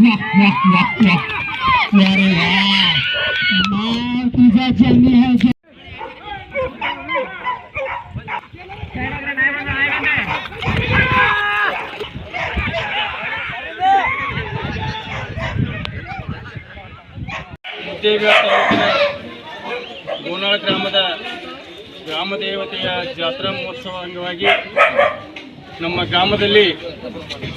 वाह वाह वाह वाह अरे वाह माँ तुझा जन्म है जो- ಮುದ್ದೇಬಿಹಾಳ ತಾಲೂಕಿನ ಗೋನಾಳ ಗ್ರಾಮದ ಗ್ರಾಮ ದೇವತೆಯ ಜಾತ್ರಾ ಮಹೋತ್ಸವ ಅಂಗವಾಗಿ ನಮ್ಮ ಗ್ರಾಮದಲ್ಲಿ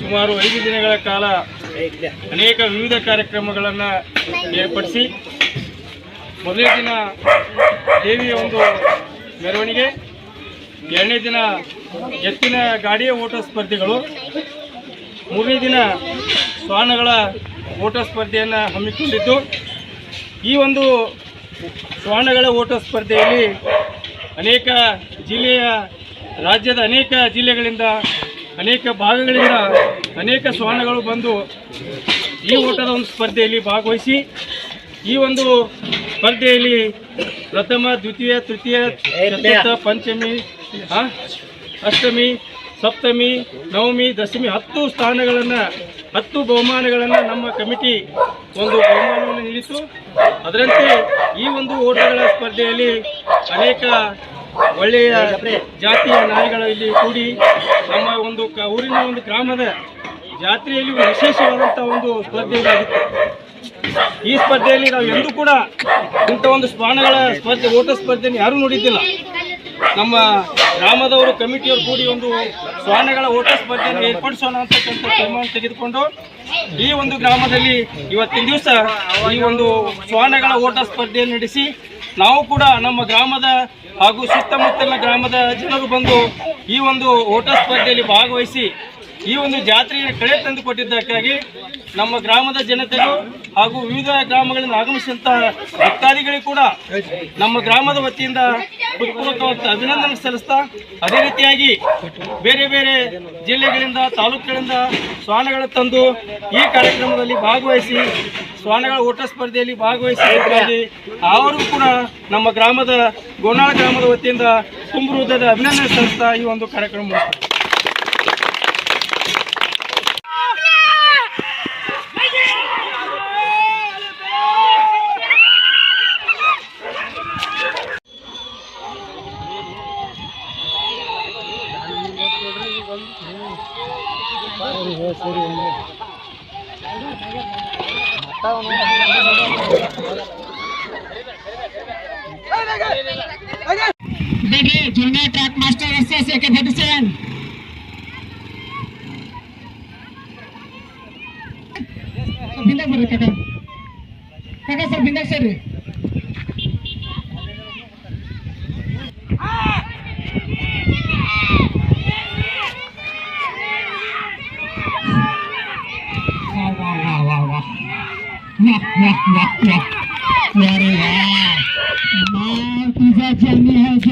ಸುಮಾರು ಐದು ದಿನಗಳ ಕಾಲ ಅನೇಕ ವಿವಿಧ ಕಾರ್ಯಕ್ರಮಗಳನ್ನು ಏರ್ಪಡಿಸಿ ಮೊದಲನೇ ದಿನ ದೇವಿಯ ಒಂದು ಮೆರವಣಿಗೆ, ಎರಡನೇ ದಿನ ಎತ್ತಿನ ಗಾಡಿಯ ಓಟ ಸ್ಪರ್ಧೆಗಳು, ಮೂರನೇ ದಿನ ಶ್ವಾನಗಳ ಓಟ ಸ್ಪರ್ಧೆಯನ್ನು ಹಮ್ಮಿಕೊಂಡಿದ್ದು. ಈ ಒಂದು ಶ್ವಾನಗಳ ಓಟ ಸ್ಪರ್ಧೆಯಲ್ಲಿ ಅನೇಕ ಜಿಲ್ಲೆಯ ರಾಜ್ಯದ ಅನೇಕ ಜಿಲ್ಲೆಗಳಿಂದ, ಅನೇಕ ಭಾಗಗಳಿಂದ ಅನೇಕ ಶ್ವಾನಗಳು ಬಂದು ಈ ಓಟದ ಒಂದು ಸ್ಪರ್ಧೆಯಲ್ಲಿ ಭಾಗವಹಿಸಿ, ಈ ಒಂದು ಸ್ಪರ್ಧೆಯಲ್ಲಿ ಪ್ರಥಮ, ದ್ವಿತೀಯ, ತೃತೀಯ, ಚತುರ್ಥ, ಪಂಚಮಿ ಅಷ್ಟಮಿ, ಸಪ್ತಮಿ, ನವಮಿ, ದಶಮಿ ಹತ್ತು ಸ್ಥಾನಗಳನ್ನು, ಹತ್ತು ಬಹುಮಾನಗಳನ್ನು ನಮ್ಮ ಕಮಿಟಿ ಒಂದು ಬಹುಮಾನವನ್ನು ನೀಡಿತು ಅದರಂತೆ ಈ ಒಂದು ಓಟಗಳ ಸ್ಪರ್ಧೆಯಲ್ಲಿ ಅನೇಕ ಒಳ್ಳೆಯ ಜಾತಿಯ ನಾಯಿಗಳು ಇಲ್ಲಿ ಕೂಡಿ ನಮ್ಮ ಒಂದು ಕ ಊರಿನ ಒಂದು ಗ್ರಾಮದ ಜಾತ್ರೆಯಲ್ಲಿ ವಿಶೇಷವಾದಂಥ ಒಂದು ಸ್ಪರ್ಧೆ ಇದಾಗಿತ್ತು. ಈ ಸ್ಪರ್ಧೆಯಲ್ಲಿ ನಾವು ಎಂದೂ ಕೂಡ ಇಂಥ ಒಂದು ಶ್ವಾನಗಳ ಸ್ಪರ್ಧೆ ಓಟ ಸ್ಪರ್ಧೆಯನ್ನು ಯಾರೂ ನೋಡಿದ್ದಿಲ್ಲ. ನಮ್ಮ ಗ್ರಾಮದವರು, ಕಮಿಟಿಯವರು ಕೂಡಿ ಒಂದು ಶ್ವಾನಗಳ ಓಟ ಸ್ಪರ್ಧೆಯನ್ನು ಏರ್ಪಡಿಸೋಣ ಅಂತಕ್ಕಂಥ ತೀರ್ಮಾನ ತೆಗೆದುಕೊಂಡು ಈ ಒಂದು ಗ್ರಾಮದಲ್ಲಿ ಇವತ್ತಿನ ದಿವಸ ಈ ಒಂದು ಸ್ವಾನಗಳ ಓಟ ಸ್ಪರ್ಧೆಯನ್ನು ನಡೆಸಿ ನಾವು ಕೂಡ ನಮ್ಮ ಗ್ರಾಮದ ಹಾಗೂ ಸುತ್ತಮುತ್ತಲಿನ ಗ್ರಾಮದ ಜನರು ಬಂದು ಈ ಒಂದು ಓಟ ಸ್ಪರ್ಧೆಯಲ್ಲಿ ಭಾಗವಹಿಸಿ ಈ ಒಂದು ಜಾತ್ರೆಯ ಕಳೆ ತಂದು ಕೊಟ್ಟಿದ್ದಕ್ಕಾಗಿ ನಮ್ಮ ಗ್ರಾಮದ ಜನತೆಗೂ ಹಾಗೂ ವಿವಿಧ ಗ್ರಾಮಗಳಿಂದ ಆಗಮಿಸಿದಂತಹ ಭಕ್ತಾದಿಗಳಿಗೂ ಕೂಡ ನಮ್ಮ ಗ್ರಾಮದ ವತಿಯಿಂದ ಹೃತ್ಪೂರ್ವಕವಾದ ಅಭಿನಂದನೆ ಸಲ್ಲಿಸ್ತಾ, ಅದೇ ರೀತಿಯಾಗಿ ಬೇರೆ ಬೇರೆ ಜಿಲ್ಲೆಗಳಿಂದ, ತಾಲೂಕುಗಳಿಂದ ಶ್ವಾನಗಳನ್ನು ತಂದು ಈ ಕಾರ್ಯಕ್ರಮದಲ್ಲಿ ಭಾಗವಹಿಸಿ ಶ್ವಾನಗಳ ಓಟ ಸ್ಪರ್ಧೆಯಲ್ಲಿ ಭಾಗವಹಿಸಿದ್ದಕ್ಕಾಗಿ ಅವರು ಕೂಡ ನಮ್ಮ ಗ್ರಾಮದ ಗೋನಾಳ ಗ್ರಾಮದ ವತಿಯಿಂದ ತುಂಬ ಹೃದಯದ ಅಭಿನಂದನೆ ಸಲ್ಲಿಸ್ತಾ ಈ ಒಂದು ಕಾರ್ಯಕ್ರಮ দেখি জুনিয়র ট্রাক মাস্টার এসে একে ধরেছেন বিন্দা করে কাকা কাকা sir বিন্দা sir Nyap, nyap, nyap, nyap. Very well. Now, Tuzajani has